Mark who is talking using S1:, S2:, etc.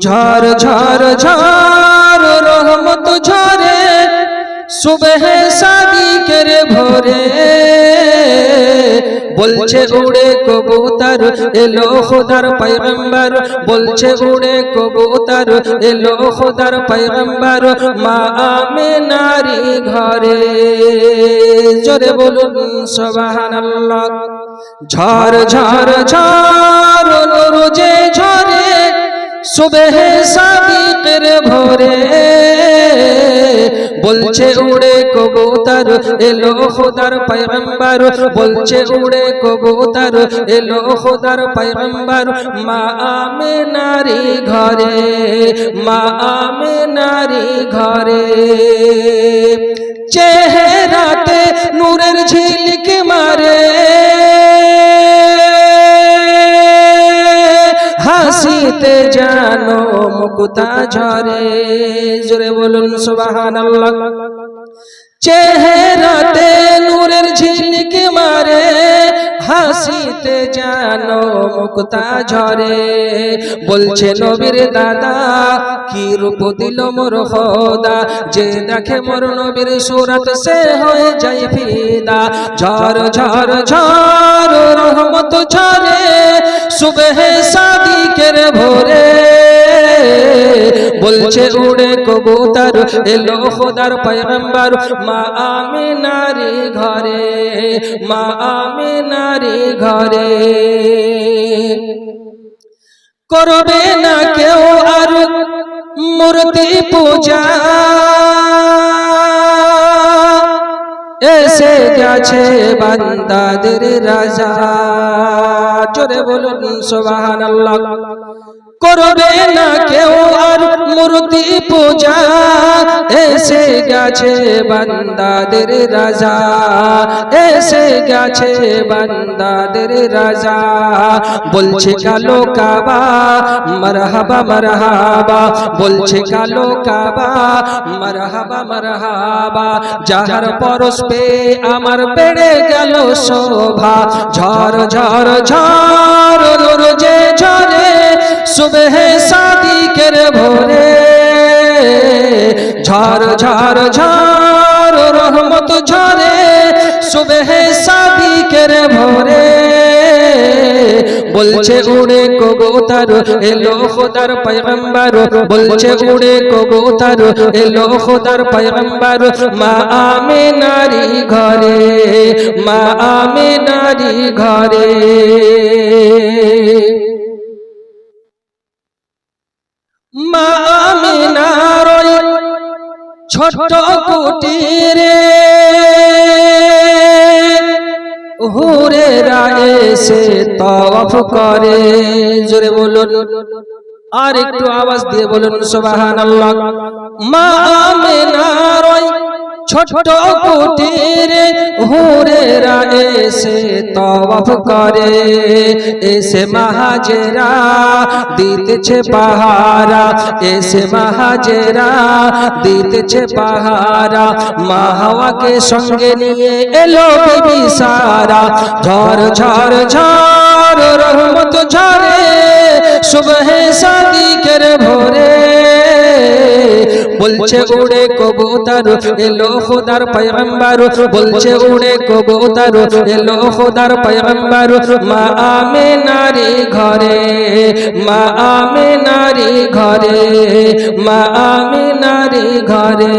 S1: ঝড় ঝড় ঝড় রহমত ঝরে, সুবহ সাদিকের ভোরে। বলছে, উড়ে কবুতর, এলো খোদার পয়গম্বর। বলছে, উড়ে কবুতর, এলো খোদার পয়গম্বর। মা আমে নারী ঘরে। জোরে বলুন সুবহানাল্লাহ। ঝড় ঝড় ঝড় রোজে ঝরে সুবেহ সাদিকের ভোরে। বলছে, উড়ে কবুতর, এলো খোদার পয়গম্বর। বলছে, উড়ে কবুতর, এলো খোদার পয়গম্বর। মা আমে নারী ঘরে, মা আমে নারী ঘরে। চেহারাতে নূরের ঝিলিক মুকুতা ঝরে। জোরে বলুন সুবাহান চেহারাতে নূরের ঝিলিক মারে, হাসিতে জানো মুক্তা ঝরে। বলছে নবীর দাদা, কি রূপ দিল মোর খোদা? যে দেখে মোর নবীর সুরত সে হয়ে যাই ফিদা। ঝড় ঝর ঝড় রহমত ঝরে। সুবহ সাদিকের ভোরে বলছে উড়ে কবুতর এলো খোদার পয়গম্বর মা আমি নারী ঘরে মা আমি নারী ঘরে। করবে না কেউ আর মূর্তি পূজা। এসে গেছে বান্দাদের রাজা। জোরে বলুন সুবহানাল্লাহ। করবে না কেউ আর মূর্তি পূজা। এসে গেছে বান্দাদের রাজা। এসে গেছে বান্দাদের রাজা। বলছে কালো কাবা, মারহাবা মারহাবা। বলছে কালো কাবা, মারহাবা মারহাবা। যাহার পরশ পে আমার বেড়ে গেল শোভা। নূর যে ঝরে সুবহ সাদিকের ভোরে ঝড় ঝড় ঝড় রহমত ঝরে সুবহ সাদিকের ভোরে বলছে উড়ে কবুতর এলো খোদার পয়গম্বর বলছে উড়ে কবুতর এলো খোদার পয়গম্বর মা আমে নারী ঘরে মা আমে নারী ঘরে ছোট কুটিরে হুরে রায়ে সে তওয়াফ করে। জোরে বলুন। আর একটু আওয়াজ দিয়ে বলুন, সুবহানাল্লাহ। মা আমিনার ওই ছোট কুটিরে হুরে রায়ে সে তওয়াফ করে। এসে মাহাজেরা দিতেছে পাহারা। এসে মাহাজেরা দিতেছে পাহারা। মা হাওয়াকে সঙ্গে নিয়ে এলো বিবি সারা। ঝড় ঝড় ঝড়, রহমত ঝরে। সুবহ সাদিকের ভোরে বলছে উড়ে কবুতর, এলো খোদার পয়গম্বর। বলছে উড়ে কবুতর, এলো খোদার পয়গম্বর। মা আমে নারী ঘরে, মা আমে নারী ঘরে, মা আমে নারী ঘরে।